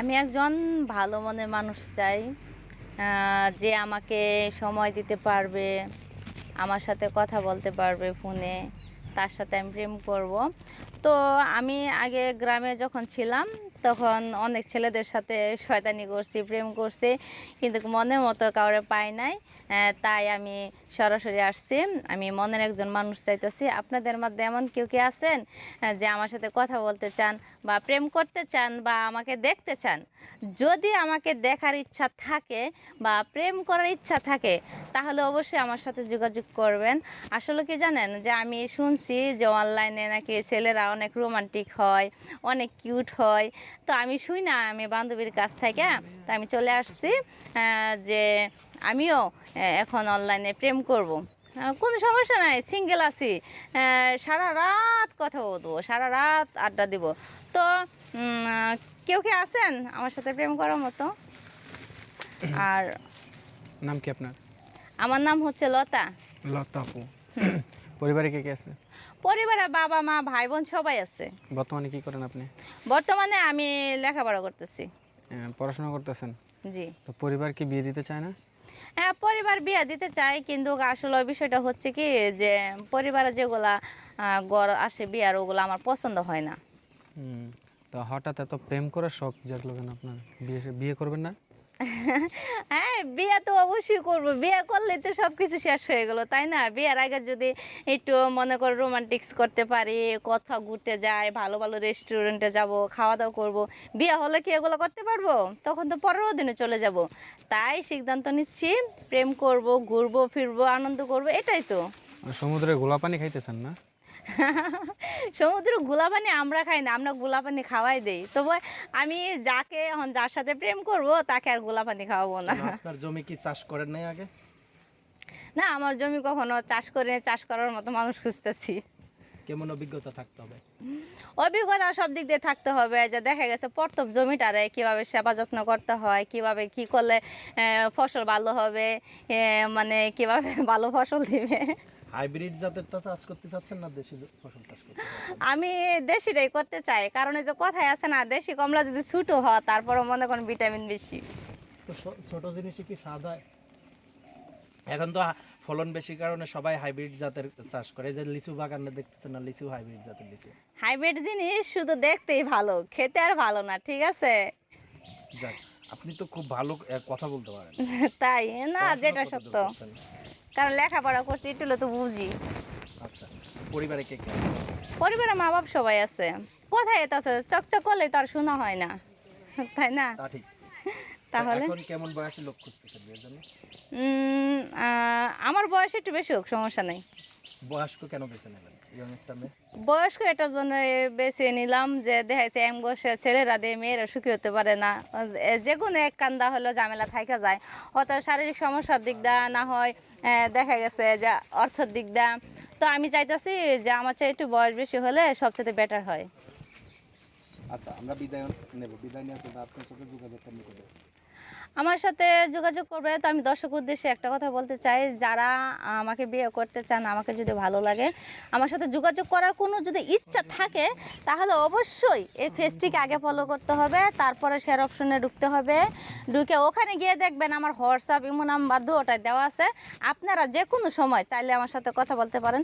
আমি একজন ভালো মনের মানুষ চাই যে আমাকে সময় দিতে পারবে, আমার সাথে কথা বলতে পারবে ফোনে, তার সাথে আমি প্রেম করব। তো আমি আগে গ্রামে যখন ছিলাম তখন অনেক ছেলেদের সাথে শয়তানি করছি, প্রেম করছি, কিন্তু মনের মতো কাউরে পাই নাই। তাই আমি সরাসরি আসছি। আমি মনের একজন মানুষ চাইতেছি। আপনাদের মধ্যে এমন কেউ কি আছেন যে আমার সাথে কথা বলতে চান বা প্রেম করতে চান বা আমাকে দেখতে চান? যদি আমাকে দেখার ইচ্ছা থাকে বা প্রেম করার ইচ্ছা থাকে, তাহলে অবশ্যই আমার সাথে যোগাযোগ করবেন। আসলে কি জানেন, যে আমি শুনছি যে অনলাইনে নাকি ছেলেরা অনেক রোমান্টিক হয়, অনেক কিউট হয়। তো আমি শুই না আমি বান্ধবীর কাছ থেকে। তো আমি চলে আসছি যে আমিও এখন অনলাইনে প্রেম করব। কোনো সমস্যা নাই সিঙ্গেল আছি। সারা রাত কথা বলব সারা রাত আড্ডা দিব। তো কেউ কি আছেন আমার সাথে প্রেম করার মতো? আর নাম কি আপনার? আমার নাম হচ্ছে লতা। লতা আপু। পরিবারে কে কে আছে? পরিবারে বাবা মা ভাই বোন সবাই আছে। বর্তমানে কি করেন আপনি? বর্তমানে আমি লেখাপড়া করতেছি। পড়াশোনা করতেছেন? জি। তো পরিবার কি বিয়ে দিতে চায় না? হ্যাঁ পরিবার বিয়ে দিতে চায় কিন্তু আসলে বিষয়টা হচ্ছে কি যে পরিবারে যেগুলা গড় আসে বিয়ার ওগুলো আমার পছন্দ হয় না। হুম, তো হঠাৎ এত প্রেম করার শখ জাগলো কেন আপনার বিয়ে বিয়ে করবেন না? হ্যাঁ বিয়ে তো অবশ্যই করব। বিয়ে করলে তো সব কিছু শেষ হয়ে গেলো, তাই না? বিয়ের আগে যদি একটু মনে করো রোমান্টিক্স করতে পারি কথা ঘুরতে যাই, ভালো ভালো রেস্টুরেন্টে যাব খাওয়া দাওয়া করব, বিয়ে হলে কি এগুলো করতে পারব? তখন তো পরের দিনে চলে যাব। তাই সিদ্ধান্ত নিচ্ছি, প্রেম করব, ঘুরবো, ফিরবো, আনন্দ করব, এটাই তো। সমুদ্রে গোলা পানি খাইতেছেন না? সমুদ্র গোলাপানি আমরা খাই না আমরা গোলাপানি খাওয়াই দেই। তবে আমি যাকে এখন যার সাথে প্রেম করব তাকে আর গোলাপানি খাওয়াবো না। আপনার জমি কি চাষ করেন নাই আগে? না আমার জমি কখনো চাষ করে চাষ করার মতো মানুষ খুঁজতেছি। কেমন অভিজ্ঞতা থাকতে হবে? অভিজ্ঞতা সব দিক দিয়ে থাকতে হবে যে দেখা গেছে প্রথম জমিটারে কীভাবে সেবা যত্ন করতে হয় কীভাবে কি করলে ফসল ভালো হবে মানে কীভাবে ভালো ফসল দিবে। হাইব্রিড জাতের তো চাষ করতে চাচ্ছেন না দেশি ফসল চাষ করতে আমি দেশিটাই করতে চাই কারণ এই যে কথায় আছে না দেশি কমলা যদি ছোট হয় তারপরে মনে করেন ভিটামিন বেশি। তো ছোট জিনিসই কি স্বাদ হয় এখন তো ফলন বেশি কারণে সবাই হাইব্রিড জাতের চাষ করে। যে লিচু বাগানে দেখতেছেন না লিচু হাইব্রিড জাতের লিচু? হাইব্রিড জিনিস শুধু দেখতেই ভালো খেতে আর ভালো না ঠিক আছে? যাক আপনি তো খুব ভালো কথা বলতে পারেন। তাই না যেটা সত্য? কারণ লেখাপড়া করছি একটু তো বুঝি। আচ্ছা পরিবারে কে কে? পরিবারের মা বাপ সবাই আছে। কোথায় এত আছে? চকচক করলে তো আর শোনা হয় না। তাই না? তা ঠিক। তাহলে? এখন কেমন বয়সে লোক খুঁজতেছেন বিয়ের জন্য? আমার বয়স একটু বেশি হোক সমস্যা নেই। বয়স্ক কেন বেছে নেবেন বয়স্ক এটার জন্য বেছে নিলাম যে দেখাইছে এম বয়সে ছেলেরা দিয়ে মেয়েরা সুখী হতে পারে না। যে কোনো এক কান্দা হলো ঝামেলা থাকা যায়। হয়তো শারীরিক সমস্যার দিক দা না হয় দেখা গেছে যে অর্থের দিক দা। তো আমি চাইতেছি যে আমার চেয়ে একটু বয়স বেশি হলে সবচেয়ে বেটার হয়। আচ্ছা আমরা বিদায় নেব। বিদায় নেওয়ার পর আপনার সাথে যোগাযোগ করব আমার সাথে যোগাযোগ করবে, তো আমি দর্শক উদ্দেশ্যে একটা কথা বলতে চাই, যারা আমাকে বিয়ে করতে চান, আমাকে যদি ভালো লাগে, আমার সাথে যোগাযোগ করার কোনো যদি ইচ্ছা থাকে, তাহলে অবশ্যই এই ফেসটিকে আগে ফলো করতে হবে, তারপরে শেয়ার অপশনে ঢুকতে হবে, ঢুকে ওখানে গিয়ে দেখবেন আমার হোয়াটসঅ্যাপ ইমো নাম্বার দুটাই দেওয়া আছে। আপনারা যে কোনো সময় চাইলে আমার সাথে কথা বলতে পারেন।